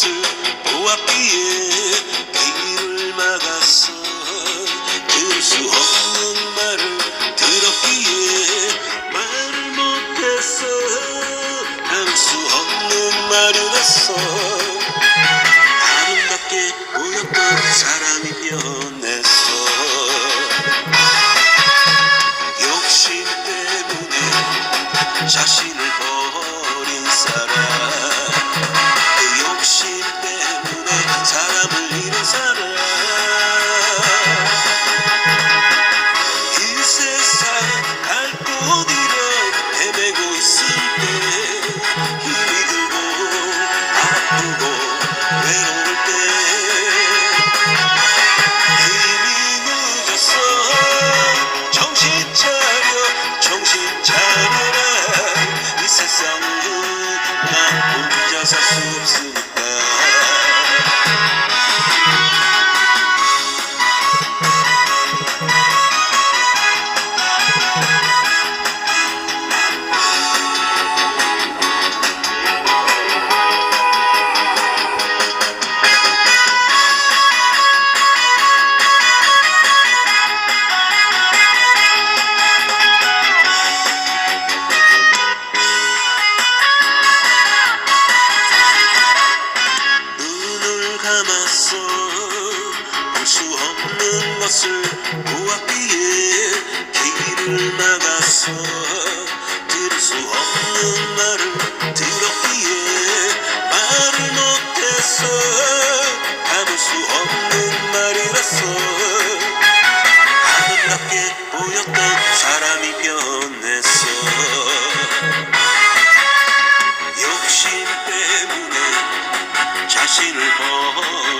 su o a pie. Dayanamazsın Bu şu hamdın nasıl? Kuvvet diye 자신을 버